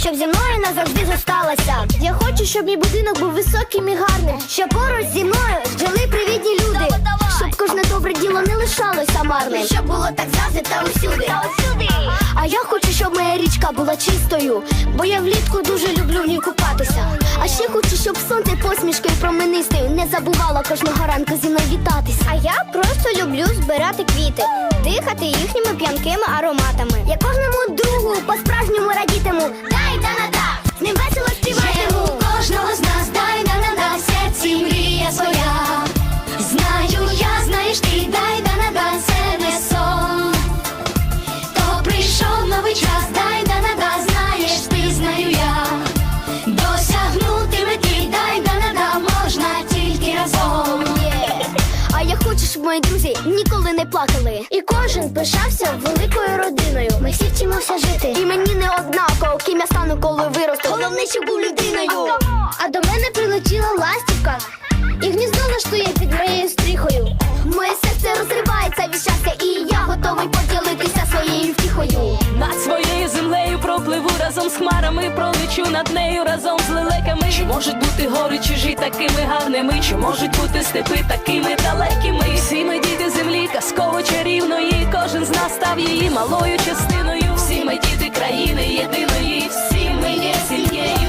щоб зі мною назавжди зосталася. Я хочу, щоб мій будинок був високим і гарним, щоб поруч зі мною жили привітні кожне добре діло не лишалося марним, щоб було так завжди та усюди. А я хочу, щоб моя річка була чистою, бо я влітку дуже люблю в ній купатися. А ще хочу, щоб сонце посмішкою променистою не забувала кожного ранку зі мною вітатися. А я просто люблю збирати квіти, дихати їхніми п'янкими ароматами. Я кожному другу по-справжньому радітиму. Дай да на да, з ним весело співатиму. Мої друзі ніколи не плакали. І кожен пишався великою родиною. Ми всі вчимося жити. І мені не однаково, ким я стану, коли виросту. Головне, щоб був людиною. А до мене прилетіла ластівка і гніздо влаштує під моєю стріхою. Моє серце розривається від щастя, і я готовий поділитися своєю втіхою. Над своєю землею пропливу разом з хмарами, пролечу над нею разом з лелеками. Можуть бути гори чужі такими гарними? Чи можуть бути степи такими далекими? Всі ми діти землі, казково чарівної. Кожен з нас став її малою частиною. Всі ми діти країни єдиної. Всі ми є сім'єю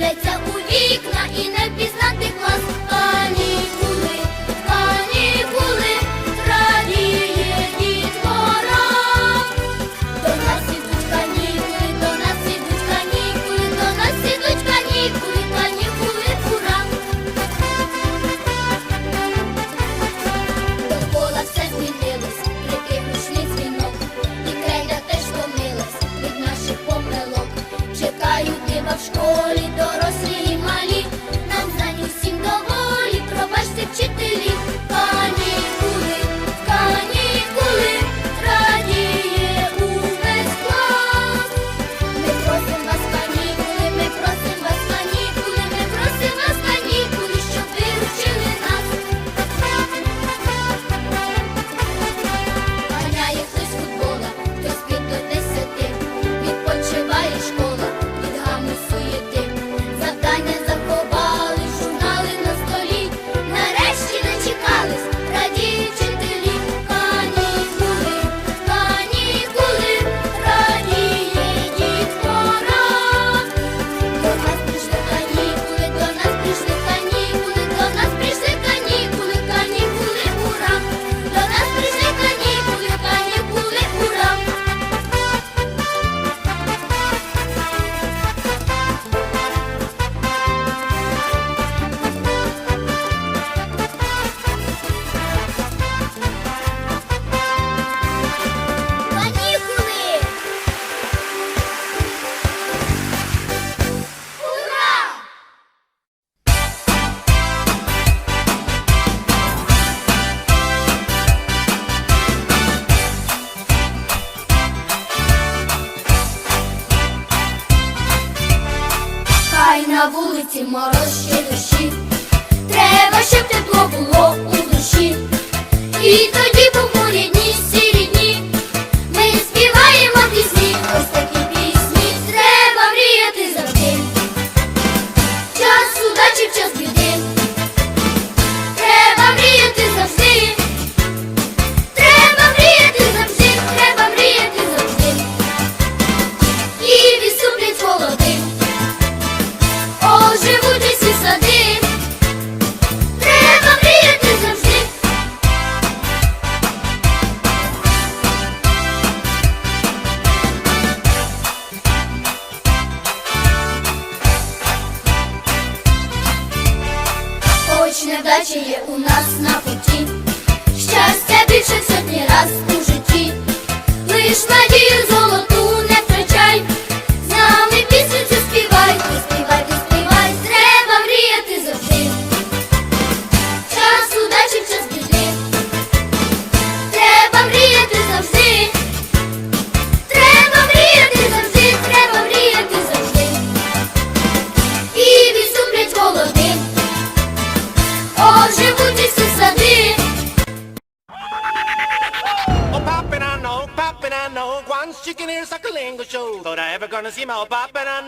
дивляться у вікна і не пізнати.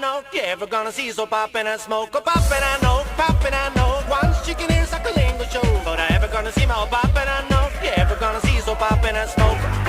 Know you ever gonna see so poppin' and smoke a poppin' I know, poppin' I know. Once chicken ears like a lingo show. But I ever gonna see my old poppin' I know. You ever gonna see so poppin' and smoke?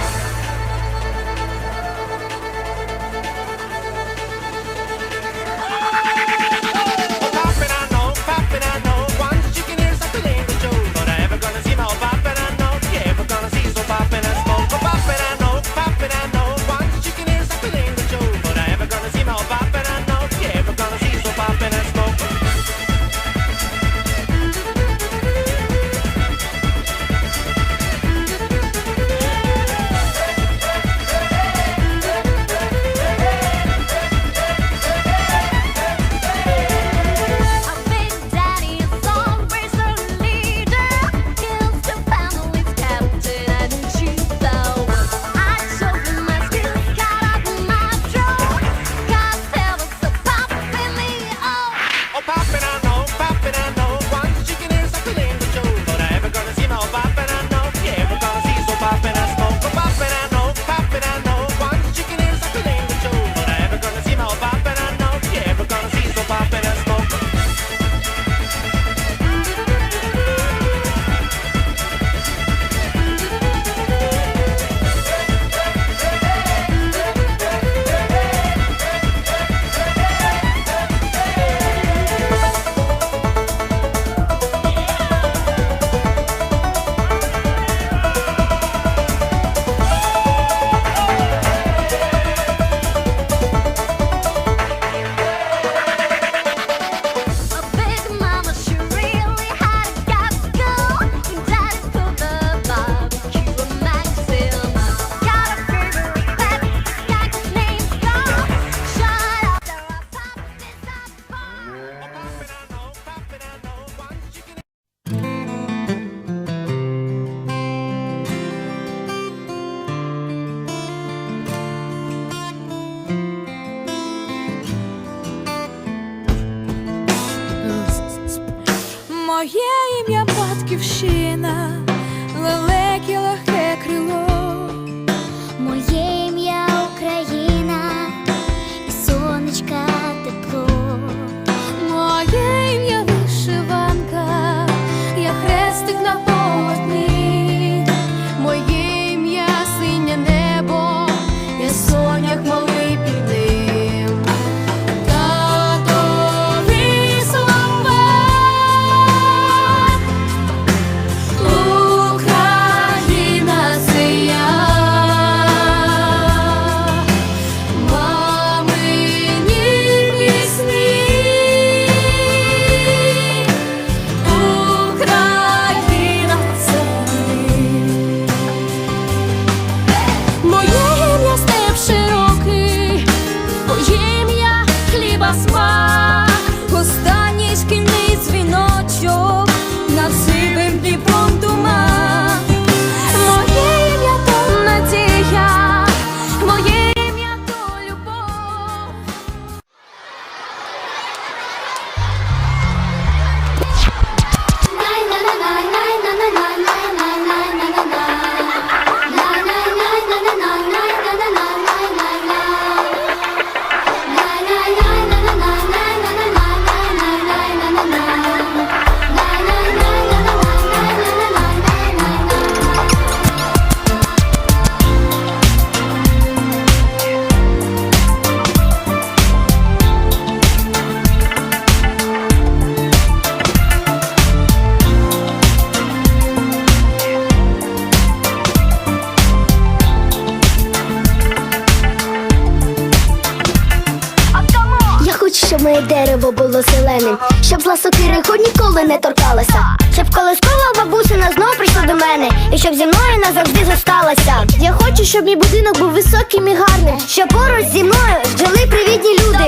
Ніколи не торкалася, щоб колискова бабусина знов прийшла до мене, і щоб зі мною назавжди зосталася. Я хочу, щоб мій будинок був високим і гарним, щоб поруч зі мною жили привітні люди,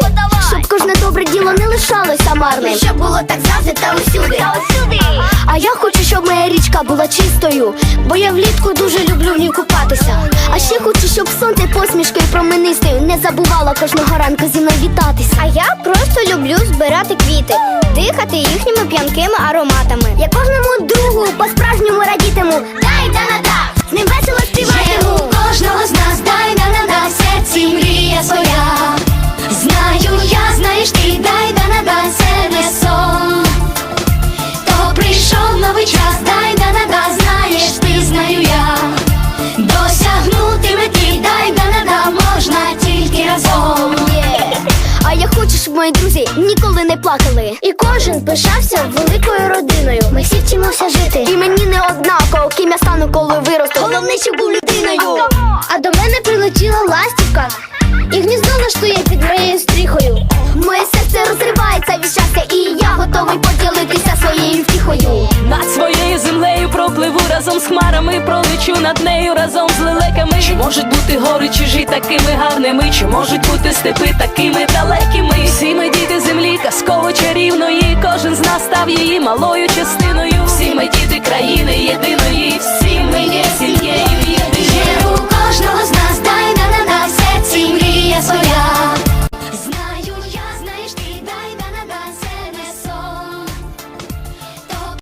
щоб кожне добре діло не лишалося марним. Щоб було так завжди та усюди. А я хочу, щоб моя річка була чистою, бо я влітку дуже люблю в ній купатися. А ще хочу, щоб сонце посмішкою променистою не забувало кожного ранку зі мною вітатися. А я просто люблю збирати квіти, дихати їхніми п'янкими ароматами. Я кожному другу по-справжньому радітиму. Дай да на да, з ним весело не плакали. І кожен пишався великою родиною. Ми всі вчимося жити. І мені не однаково, ким я стану, коли виросту. Головне, щоб був людиною. А до мене прилетіла ластівка. І гніздо влаштує під моєю стріхою. Моє серце розривається від щастя, і я готовий поділитися своєю втіхою. Над своєю землею пропливу разом з хмарами, пролечу над нею разом з лелеками. Чи можуть бути гори чи чужі такими гарними? Чи можуть бути степи такими далекими? Всі ми діти землі, казково чарівної. Кожен з нас став її малою частиною. Всі ми діти країни єдиної, всі ми є сім'єю єдиною. Є у кожного з нас дай на на на серці мрія своя.